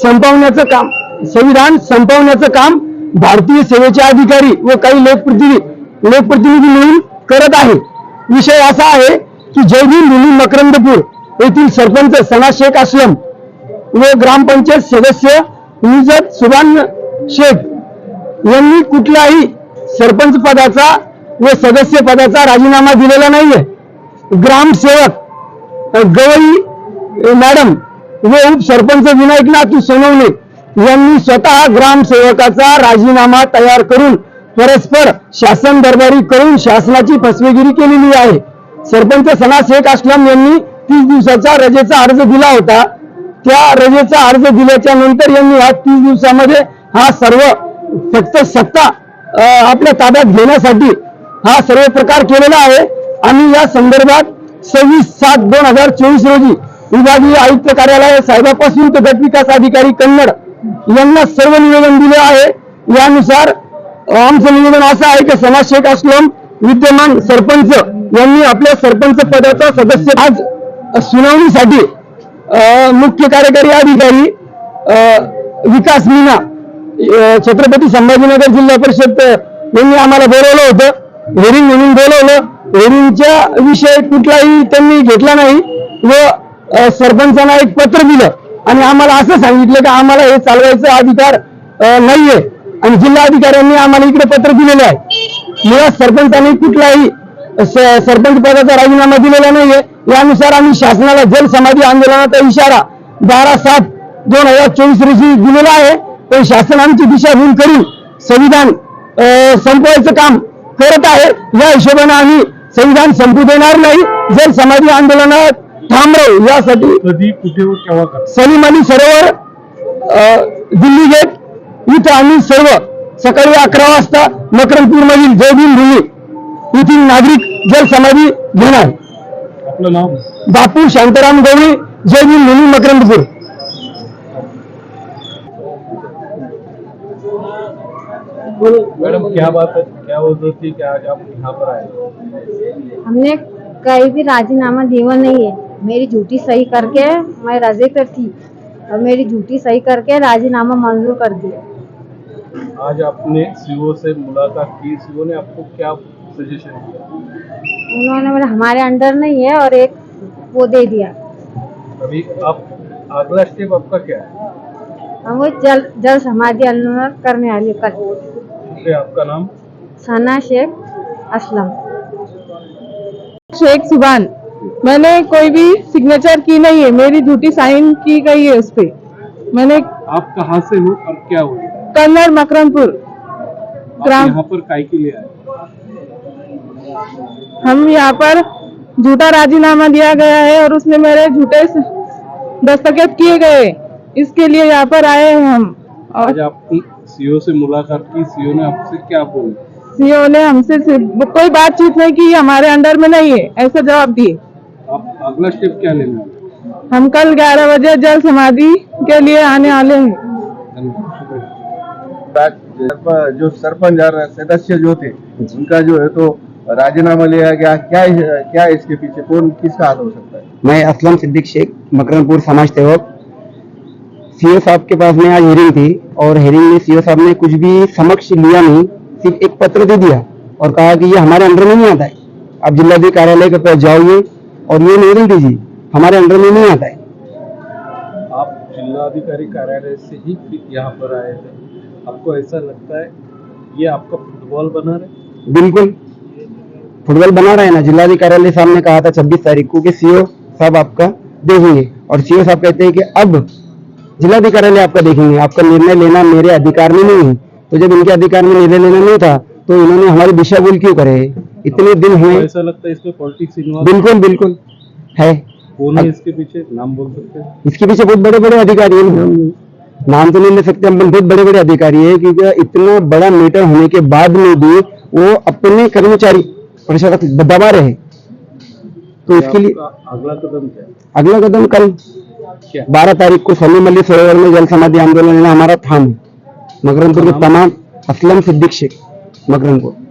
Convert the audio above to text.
संपवण्याचं काम संविधान संपवण्याचं काम भारतीय सेवेचे अधिकारी व काही लोकप्रतिनिधी लोकप्रतिनिधी मिळून करत आहे विषय असा आहे की जयभीम भूमी मकरंदपूर येथील सरपंच सना शेख असलम व ग्रामपंचायत सदस्य निजत सुभान शेख यांनी कुठल्याही सरपंच पदाचा व सदस्य पदाचा राजीनामा दिलेला नाहीये. ग्रामसेवक गवई मॅडम व उपसरपंच विनायकनाथ तू सोनवणे यांनी स्वतः ग्रामसेवकाचा राजीनामा तयार करून परस्पर शासन दरबारी करून शासनाची फसवेगिरी केलेली आहे. सरपंच सना शेख असलम यांनी तीस दिवसाचा रजेचा अर्ज दिला होता. त्या रजेचा अर्ज दिल्याच्या नंतर यांनी हा तीस दिवसामध्ये हा सर्व फक्त सत्ता आपल्या ताब्यात घेण्यासाठी हा सर्व प्रकार केलेला आहे. आणि या संदर्भात सव्वीस सात दोन हजार चोवीस रोजी विभागीय आयुक्त कार्यालय साहेबापासून ते गटविकास अधिकारी कन्नड यांना सर्व निवेदन दिले आहे. यानुसार आमचं निवेदन असं आहे की समाज शेख असलम विद्यमान सरपंच यांनी आपल्या सरपंच पदाचा सदस्य आज सुनावणीसाठी मुख्य कार्यकारी अधिकारी विकास मीना छत्रपती संभाजीनगर जिल्हा परिषद यांनी आम्हाला बोलवलं होतं. हेरिंग म्हणून बोलवलं. हेरिंगच्या विषय कुठलाही त्यांनी घेतला नाही व सरपंचांना एक पत्र दिलं आणि आम्हाला असं सांगितलं की आम्हाला हे चालवायचा अधिकार नाहीये. आणि जिल्हा अधिकाऱ्यांनी आम्हाला इकडे पत्र दिलेलं आहे. मुळात सरपंचांनी कुठलाही सरपंच पदाचा राजीनामा दिलेला नाहीये. यानुसार आम्ही शासनाला जल समाधी आंदोलनाचा इशारा बारा सात दोन हजार चोवीस रोजी दिलेला आहे. पण शासन आमची दिशाभूल करून संविधान संपवायचं काम करत आहे. या हिशोबाने आम्ही संविधान संपू देणार नाही. जल समाधी आंदोलनात थांबव यासाठी कधी कुठे व केव्हा करता सलीम अली सरोवर दिल्ली गेट इथं आम्ही सर्व सकाळी अकरा वाजता मकरंदपूर मधील जयभीम भूमी येथील नागरिक जल समाधी घेणार. आपलं नाव बापू शांताराम गवळी जयभीम भूमी मकरंदपूर. मैडम क्या बात है? क्या वजह थी कि आज आप यहाँ पर आए? हमने कहीं भी राजीनामा दिया नहीं है। मेरी झूठी सही करके मैं रजे पर थी और मेरी झूठी सही करके राजीनामा मंजूर कर दिया। आज आपने सीओ से मुलाकात की। सीओ ने आपको क्या सजेशन दिया? उन्होंने बोला हमारे अंडर नहीं है और एक वो दे दिया। अभी आप अगला स्टेप आपका क्या है? हम वो जल जल समाधि करने वाले कल आपका नाम? सना शेख असलम। शेख सुबान मैंने कोई भी सिग्नेचर की नहीं है मेरी झूठी साइन की गई है उस पे। मैंने आप कहाँ से हो और क्या हो? कन्नड़ मकरमपुर ग्राम। यहाँ पर काय के लिए आए? हम यहाँ पर झूठा राजीनामा दिया गया है और उसने मेरे झूठे दस्तखत किए गए। इसके लिए यहाँ पर आए हैं हम। और आज आप सीओ से मुलाकात की सीओ ने आपसे क्या बोला? सीओ ने हमसे कोई बातचीत नहीं की हमारे अंडर में नहीं है। ऐसा जवाब दिए। आप अगला स्टेप क्या लेने वाले हम कल 11 बजे जल समाधि के लिए आने वाले हैं। जो सरपंच और सदस्य जो थे उनका जो है तो राजीनामा लिया गया। क्या क्या इसके पीछे कौन किसका हाथ हो सकता है? मैं असलम सिद्दीक शेख मकरमपुर समाज सेवक। सीओ साहब के पास में आज हेरिंग थी और हेरिंग में सीओ साहब ने कुछ भी समक्ष लिया नहीं सिर्फ़ एक पत्र दे दिया और कहा कि ये हमारे अंडर में नहीं आता है। आप जिलाधिकारी कार्यालय के पास जाओगे और ये निवेदन दीजिए हमारे अंडर में नहीं आता है। आप जिलाधिकारी कार्यालय से ही फिर यहाँ पर आए थे आपको ऐसा लगता है ये आपका फुटबॉल बना रहे? बिल्कुल। फुटबॉल बना रहा है ना जिलाधिकारी कार्यालय साहब ने कहा था छब्बीस तारीख को कि सीओ साहब आपका देखेंगे। और सीओ साहब कहते हैं कि अब जिलाधिकारी कार्यालय आपका देखेंगे आपका निर्णय लेना मेरे अधिकार में नहीं है। तो जब इनके अधिकार में निर्णय लेना नहीं था तो इन्होंने हमारी दिशा भूल क्यों करे? इतने दिन आपको हुए। ऐसा लगता है इसमें पॉलिटिक्स बिल्कुल बिल्कुल। है। कौन है इसके पीछे नाम बोल सकते हैं। इसके पीछे बहुत बड़े बड़े अधिकारी हैं। नाम तो नहीं ले सकते हम बहुत बड़े बड़े अधिकारी है क्योंकि इतना बड़ा मीटर होने के बाद में भी वो अपने कर्मचारी प्रशासक दबा रहे तो इसके लिए अगला कदम क्या अगला कदम कल बारह तारीख को सोनी मल्ली सरोवर में जल समाधि आंदोलन है हमारा थाम। है मकरमपुर के तमाम असलम सिद्दीक शेख। मकरमपुर